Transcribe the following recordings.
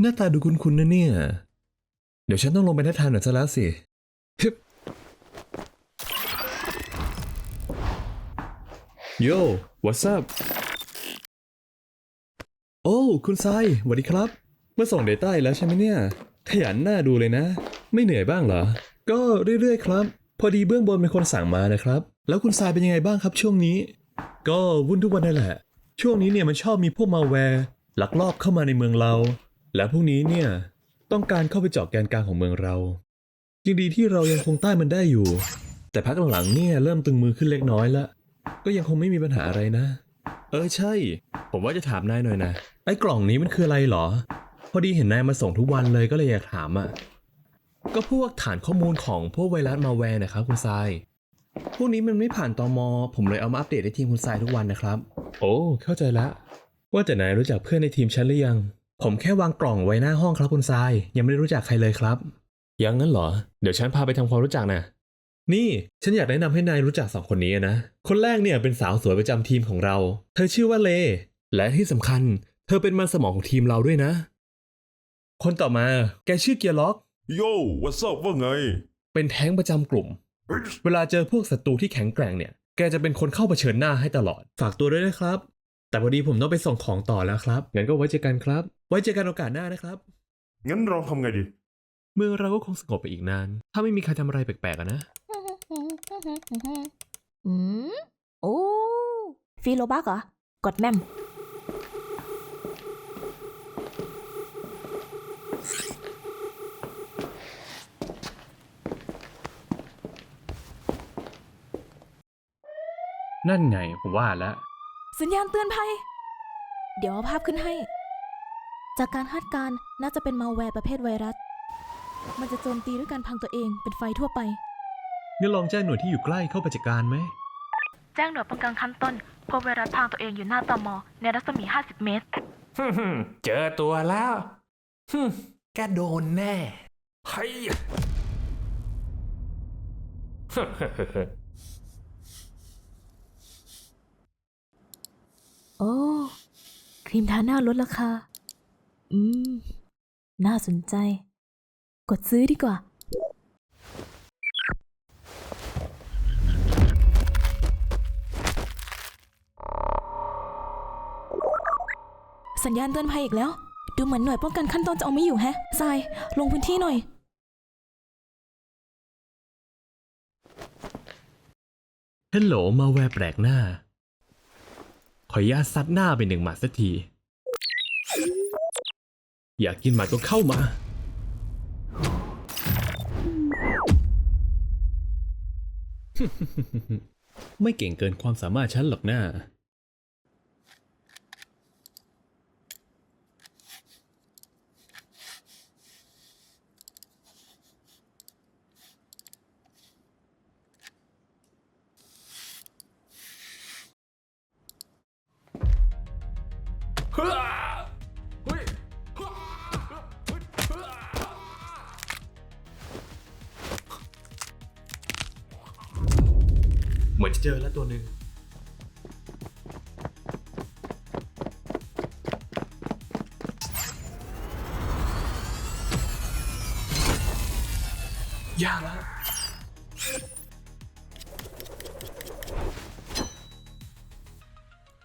หน้าตาดูคุ้นๆนะเนี่ย เดี๋ยวฉันต้องลงไปทักทายหน่อยซะแล้วสิฮึบโย่ what's up โอ้ คุณทรายสวัสดีครับเมื่อส่งเดต้าอีกแล้วใช่ไหมเนี่ย ขยันหน้าดูเลยนะ ไม่เหนื่อยบ้างเหรอ ก็เรื่อยๆครับ พอดีเบื้องบนเป็นคนสั่งมานะครับ แล้วคุณทรายเป็นยังไงบ้างครับช่วงนี้ ก็วุ่นทุกวันนั่นแหละ ช่วงนี้เนี่ยมันชอบมีพวกมาแวร์ลักลอบเข้ามาในเมืองเรา และพวกนี้เนี่ยต้องการเข้าไปเจาะแกนกลางของเมืองเรายังดีที่เรายังคงต้านมันได้อยู่ แต่พักหลังๆเนี่ยเริ่มตึงมือขึ้นเล็กน้อยละก็ยังคงไม่มีปัญหาอะไรนะ เออใช่ ผมว่าจะถามนายหน่อยนะไอ้กล่องนี้มันคืออะไรเหรอ พอดีเห็นนายมาส่งทุกวันเลยก็เลยอยากถามอะก็พวกฐานข้อมูลของพวกไวรัสมาแวร์นะครับคุณทราย พวกนี้มันไม่ผ่านตอมอ ผมเลยเอามาอัปเดตให้ทีมคุณทรายทุกวันนะครับ โอ้เข้าใจละว่าแต่นายรู้จักเพื่อนในทีมฉันหรือยัง ผมแค่วางกล่องไว้หน้าห้องครับคุณทราย ยังไม่ได้รู้จักใครเลยครับ ยังงั้นเหรอ เดี๋ยวฉันพาไปทำความรู้จักนะนี่ฉันอยากแนะนำให้นายรู้จักสองคนนี้นะ คนแรกเนี่ยเป็นสาวสวยประจำทีมของเรา เธอชื่อว่าเล และที่สำคัญ เธอเป็นมันสมองของทีมเราด้วยนะ คนต่อมาแกชื่อเกียร์ล็อก โย่วัสบว่าไง เป็นแท้งประจำกลุ่ม เวลาเจอพวกศัตรูที่แข็งแกร่งเนี่ย แกจะเป็นคนเข้าเผชิญหน้าให้ตลอด ฝากตัวด้วยนะครับ แต่พอดีผมต้องไปส่งของต่อแล้วครับ งั้นก็ไว้เจอกันครับ ไว้เจอกันโอกาสหน้านะครับ งั้นเราทำไงดี เมืองเราก็คงสงบไปอีกนาน ถ้าไม่มีใครทำอะไรแปลกๆอะนะ อืมโอ้ฟีโลบักเหรอกดแมมนั่นไงผมว่าแล้ว สัญญาณเตือนภัย เดี๋ยวเอาภาพขึ้นให้ จากการคาดการณ์น่าจะเป็นมาแวร์ประเภทไวรัส มันจะโจมตีด้วยการพังตัวเองเป็นไฟทั่วไป งั้นลองแจ้งหน่วยที่อยู่ใกล้เข้าไปจัดการไหม แจ้งหน่วยป้องกันขั้นต้นพบไวรัสพรางตัวเองอยู่หน้าตมในรัศมี 50 เมตร ฮึ่มๆเจอตัวแล้วฮึ่มแกโดนแน่เฮ้ย โอ้ ครีมทาหน้าลดราคา อืม น่าสนใจ กดซื้อดีกว่า สัญญาณเตือนภัยอีกแล้ว ดูเหมือนหน่วยป้องกันขั้นต้นจะเอาไม่อยู่แฮะทราย ลงพื้นที่หน่อย ฮัลโหลมาแวร์แปลกหน้า ขออนุญาตซัดหน้าไปหนึ่งหมัดสักที อยากกินหมัดก็เข้ามา ไม่เก่งเกินความสามารถฉันหรอกหน้า เหมือนจะเจอแล้วตัวหนึ่งยากแล้ว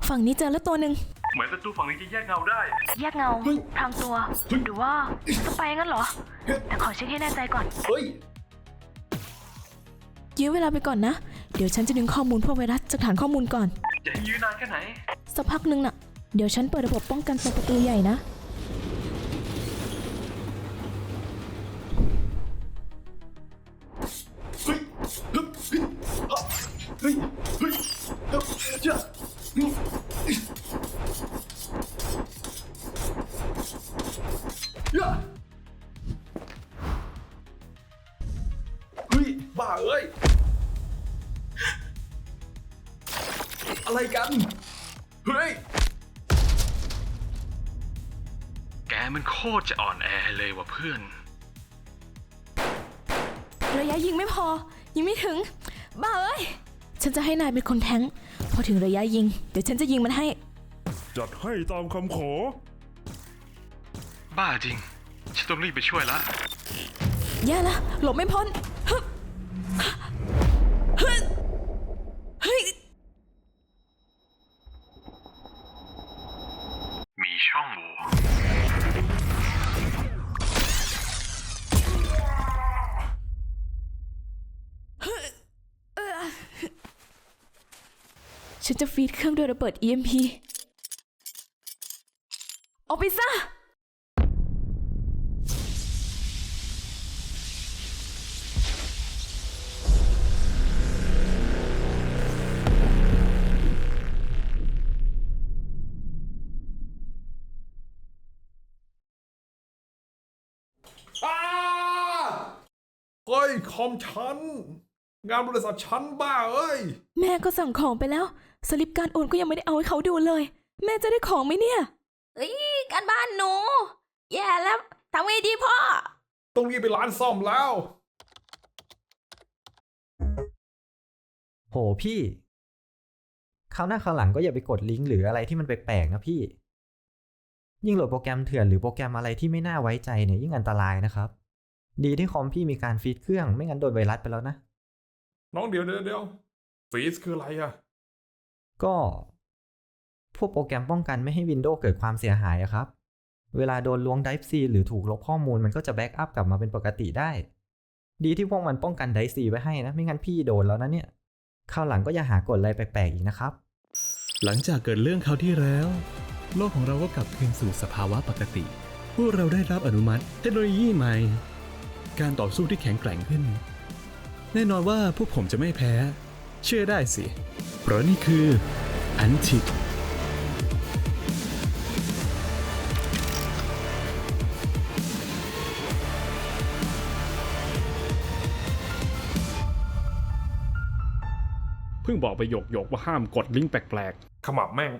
ฝั่งนี้เจอแล้วตัวหนึ่งเหมือนศัตรูฝั่งนี้จะแยกเงาได้ แยกเงาพรางตัว หรือว่าสไปร์งั้นเหรอ แต่ขอเช็คให้แน่ใจก่อน เฮ้ย ยื้อเวลาไปก่อนนะเดี๋ยวฉันจะดึงข้อมูลพวกไวรัสจากฐานข้อมูลก่อน จะให้ยืนนานแค่ไหน สักพักหนึ่งน่ะ เดี๋ยวฉันเปิดระบบป้องกันตรงประตูใหญ่นะ เฮ้ยเฮ้ยเฮ้ อะไรกัน เฮ้ย แกมันโคตรจะอ่อนแอเลยว่ะเพื่อน ระยะยิงไม่พอ ยิงไม่ถึง บ้าเอ้ย ฉันจะให้นายเป็นคนแทงค์พอถึงระยะยิง เดี๋ยวฉันจะยิงมันให้ จัดให้ตามคำขอ บ้าจริง ฉันต้องรีบไปช่วยละ แย่ละหลบไม่พ้นฮึบฮึบเฮ้ย มีช่องโหว่ ฉันจะฟีดเครื่องโดยระเบิด EMP ออกไปซะ คอมฉัน งานบริษัทฉันบ้าเอ้ย แม่ก็สั่งของไปแล้ว สลิปการโอนก็ยังไม่ได้เอาให้เขาดูเลย แม่จะได้ของไหมเนี่ย เอ้ยการบ้านหนู แย่แล้วทำไงดีพ่อ ต้องรีบไปร้านซ่อมแล้ว โหพี่คราวหน้าคราวหลังก็อย่าไปกดลิงก์หรืออะไรที่มันแปลกๆนะพี่ ยิ่งโหลดโปรแกรมเถื่อนหรือโปรแกรมอะไรที่ไม่น่าไว้ใจเนี่ยยิ่งอันตรายนะครับ ดีที่คอมพี่มีการฟีดเครื่องไม่งั้นโดนไวรัสไปแล้วนะ น้องเดี๋ยวเดี๋ยวเดี๋ยวฟีสคืออะไรอะก็ พวกโปรแกรมป้องกันไม่ให้ Windows เกิดความเสียหายอะครับ เวลาโดนล้วง Drive C หรือถูกลบข้อมูลมันก็จะแบ็กอัพกลับมาเป็นปกติได้ ดีที่พวกมันป้องกัน Drive C ไว้ให้นะ ไม่งั้นพี่โดนแล้วนะเนี่ยคราวหลังก็อย่าหากดอะไรแปลกๆอีกนะครับ หลังจากเกิดเรื่องคราวที่แล้ว โลกของเราก็กลับคืนสู่สภาวะปกติ พวกเราได้รับอนุมัติเทคโนโลยีใหม่ การต่อสู้ที่แข็งแกร่งขึ้น แน่นอนว่าพวกผมจะไม่แพ้ เชื่อได้สิ เพราะนี่คืออันติเพิ่งบอกไปหยกหยกๆว่าห้ามกดลิงก์แปลกๆขมับแม่ง